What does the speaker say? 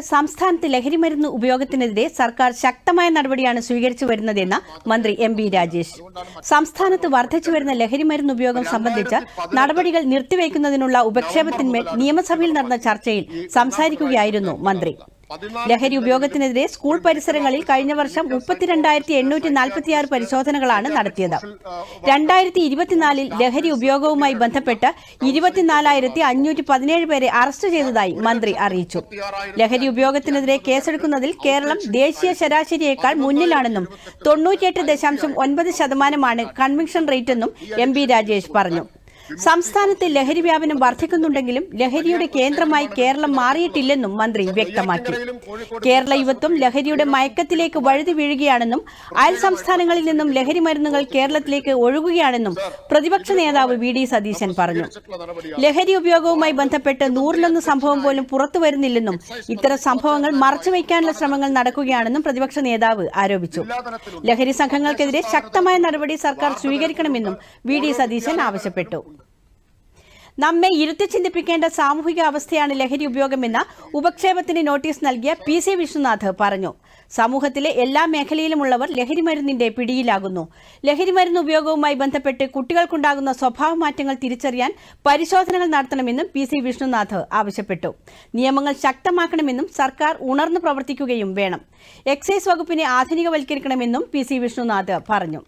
സംസ്ഥാനത്ത് ലഹരിമരുന്ന് ഉപയോഗത്തിനെതിരെ സർക്കാർ ശക്തമായ നടപടിയാണ് സ്വീകരിച്ചു വരുന്നതെന്ന് മന്ത്രി എം ബി രാജേഷ്. സംസ്ഥാനത്ത് വർദ്ധിച്ചു വരുന്ന ലഹരിമരുന്ന് ഉപയോഗം സംബന്ധിച്ച് നടപടികൾ നിർത്തിവെക്കുന്നതിനുള്ള ഉപക്ഷേപത്തിന്മേൽ നിയമസഭയിൽ നടന്ന ചർച്ചയിൽ സംസാരിക്കുകയായിരുന്നു മന്ത്രി. ലഹരി ഉപയോഗത്തിനെതിരെ സ്കൂൾ പരിസരങ്ങളിൽ കഴിഞ്ഞ വർഷം മുപ്പത്തിരണ്ടായിരത്തി എണ്ണൂറ്റി നാൽപ്പത്തിയാറ് പരിശോധനകളാണ് നടത്തിയത്. രണ്ടായിരത്തി ഇരുപത്തിനാലിൽ ലഹരി ഉപയോഗവുമായി ബന്ധപ്പെട്ട് ഇരുപത്തിനാലായിരത്തി അഞ്ഞൂറ്റി പതിനേഴ് പേരെ അറസ്റ്റ് ചെയ്തതായി മന്ത്രി അറിയിച്ചു. ലഹരി ഉപയോഗത്തിനെതിരെ കേസെടുക്കുന്നതിൽ കേരളം ദേശീയ ശരാശരിയേക്കാൾ മുന്നിലാണെന്നും തൊണ്ണൂറ്റിയെട്ട് ദശാംശം ഒൻപത് ശതമാനമാണ് കൺവിക്ഷൻ റേറ്റെന്നും എം ബി രാജേഷ് പറഞ്ഞു. സംസ്ഥാനത്ത് ലഹരി വ്യാപനം വർദ്ധിക്കുന്നുണ്ടെങ്കിലും ലഹരിയുടെ കേന്ദ്രമായി കേരളം മാറിയിട്ടില്ലെന്നും മന്ത്രി വ്യക്തമാക്കി. കേരള യുവത്വം ലഹരിയുടെ മയക്കത്തിലേക്ക് വഴുതി വീഴുകയാണെന്നും അയൽ സംസ്ഥാനങ്ങളിൽ നിന്നും ലഹരി മരുന്നുകൾ കേരളത്തിലേക്ക് ഒഴുകുകയാണെന്നും പ്രതിപക്ഷ നേതാവ് വി ഡി സതീശൻ പറഞ്ഞു. ലഹരി ഉപയോഗവുമായി ബന്ധപ്പെട്ട് നൂറിലൊന്ന് സംഭവം പോലും പുറത്തു വരുന്നില്ലെന്നും ഇത്തരം സംഭവങ്ങൾ മറച്ചുവെക്കാനുള്ള ശ്രമങ്ങൾ നടക്കുകയാണെന്നും പ്രതിപക്ഷ നേതാവ് ആരോപിച്ചു. ലഹരി സംഘങ്ങൾക്കെതിരെ ശക്തമായ നടപടി സർക്കാർ സ്വീകരിക്കണമെന്നും വി ഡി സതീശൻ ആവശ്യപ്പെട്ടു. നമ്മെ ഇരുത്തി ചിന്തിപ്പിക്കേണ്ട സാമൂഹിക അവസ്ഥയാണ് ലഹരി ഉപയോഗമെന്ന് ഉപക്ഷേപത്തിന് നോട്ടീസ് നൽകിയ പി സി വിശ്വനാഥ് പറഞ്ഞു. സമൂഹത്തിലെ എല്ലാ മേഖലയിലുമുള്ളവർ ലഹരിമരുന്നിന്റെ പിടിയിലാകുന്നു. ലഹരിമരുന്ന് ഉപയോഗവുമായി ബന്ധപ്പെട്ട് കുട്ടികൾക്കുണ്ടാകുന്ന സ്വഭാവ മാറ്റങ്ങൾ തിരിച്ചറിയാൻ പരിശോധനകൾ നടത്തണമെന്നും പി സി വിഷ്ണുനാഥ് ആവശ്യപ്പെട്ടു. നിയമങ്ങൾ ശക്തമാക്കണമെന്നും സർക്കാർ ഉണർന്നു പ്രവർത്തിക്കുകയും വേണം. എക്സൈസ് വകുപ്പിനെ ആധുനികവൽക്കരിക്കണമെന്നും പി സി വിഷ്ണുനാഥ് പറഞ്ഞു.